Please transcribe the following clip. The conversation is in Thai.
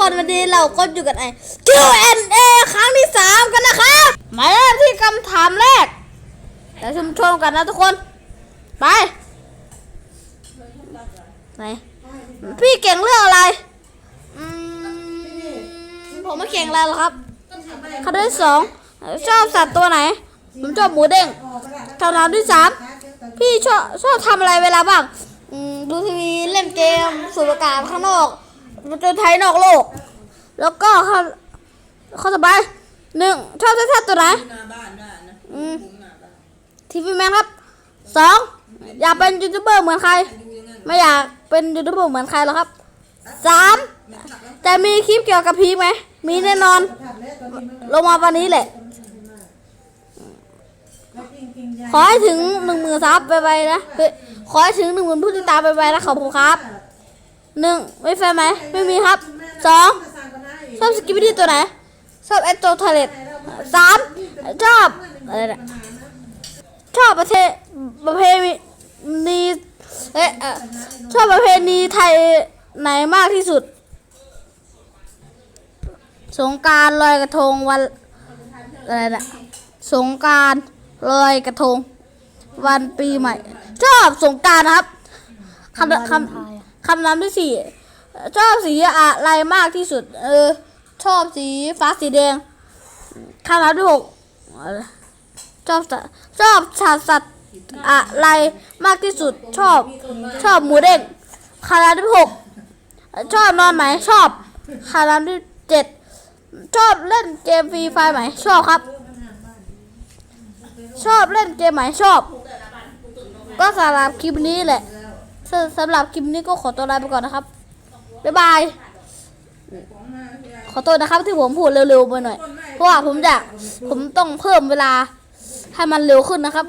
คนวันนี้เราก็อยู่กันไอ Q&A ครั้งที่สามกันนะครับมาเริ่มที่คำถามแรกเดี๋ยวชมชมกันนะทุกคน ไป ไหน พี่เก่งเรื่องอะไรอืมผมไม่เก่งอะไรหรอกครับคำถามที่สองชอบสัตว์ตัวไหน ผมชอบหมูเด้งคำถามที่สามพี่ชอบชอบทำอะไรเวลาบ้างดูทีวีเล่นเกมสูบอากาศข้างนอก จนไทยนอกโลก แล้วก็ข้อข้อต่อไปหนึ่งชอบเสื้อผ้าตัวไหนหน้าบ้านได้นะอืมหน้าบ้านทีวีแมนครับสองอยากเป็นยูทูบเบอร์เหมือนใครดูยังไงไม่อยากเป็นยูทูบเบอร์เหมือนใครหรอกครับสามจะมีคลิปเกี่ยวกับพีคไหม มีแน่นอน ลงมาวันนี้แหละ ขอให้ถึงหนึ่งหมื่นซับไปไปนะเฮ้ยขอให้ถึงหนึ่งหมื่นผู้ติดตามไปไปนะขอบคุณครับ หนึ่งไม่แฟนไหมไม่มีครับสองชอบสกิปปี้ตัวไหนชอบแอตโตทาเลตสามชอบอะไรนะชอบประเทศประเพณีเอ๊ะเอ่อชอบประเพณีไทยไหนมากที่สุด สงการลอยกระทงวันอะไรนะสงการลอยกระทง วันปีใหม่ ชอบสงการนะครับคำคำ คำนำที่สี่ชอบสีอะไรมากที่สุด เออ ชอบสีฟ้าสีแดงคำนำที่หกชอบชอบสัตว์สัตว์อะไรมากที่สุด ชอบ ชอบหมูเด้งคำนำที่หกชอบนอนไหมชอบคำนำที่เจ็ดชอบเล่นเกมฟรีไฟไหมชอบครับ ชอบเล่นเกมไหมชอบ ก็สำหรับคลิปนี้แหละ สำหรับคลิปนี้ก็ขอตัวลาไปก่อนนะครับ บ๊ายบาย ขอโทษนะครับที่ผมพูดเร็วๆไปหน่อย เพราะว่าผมอยากผมต้องเพิ่มเวลาให้มันเร็วขึ้นนะครับ